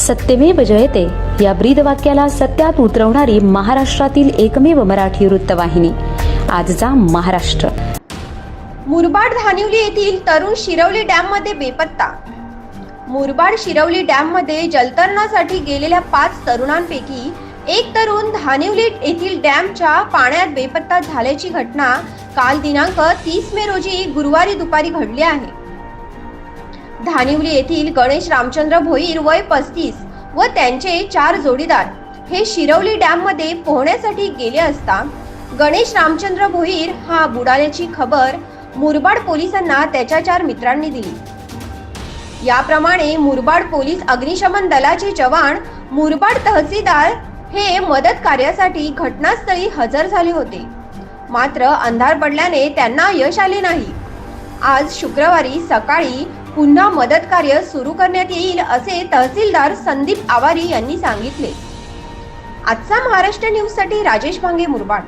सत्यमेव जयते. या ब्रीद वाक्याला सत्यात उतरवणारी महाराष्ट्रातील एकमेव मराठी वृत्तवाहिनी. आजचा महाराष्ट्र. मुरबाड धानिवली येथील तरुण शिरवली डॅममध्ये बेपत्ता. मुरबाड शिरवली डॅममध्ये जलतरणासाठी गेलेल्या पाच तरुणांपैकी एक तरुण धानिवली येथील डॅमच्या पाण्यात बेपत्ता झाल्याची घटना काल दिनांक तीस मे रोजी गुरुवारी दुपारी घडली आहे. धानिवली येथील गणेश रामचंद्र भोईर वय पस्तीस व त्यांचे चार जोडीदार हे शिरवली डॅममध्ये पोहण्यासाठी गेले असता गणेश रामचंद्र भोईर हा बुडाल्याची खबर मुरबाड पोलिसांना त्याच्या चार मित्रांनी दिली. याप्रमाणे मुरबाड पोलीस अग्निशमन दलाचे जवान मुरबाड तहसीलदार हे मदत कार्यासाठी घटनास्थळी हजर झाले होते. मात्र अंधार पडल्याने त्यांना यश आले नाही. आज शुक्रवारी सकाळी पुन्हा मदत कार्य सुरू करण्यात येईल असे तहसीलदार संदीप आवारी यांनी सांगितले. आजचा महाराष्ट्र न्यूजसाठी राजेश भांगे मुरबाड.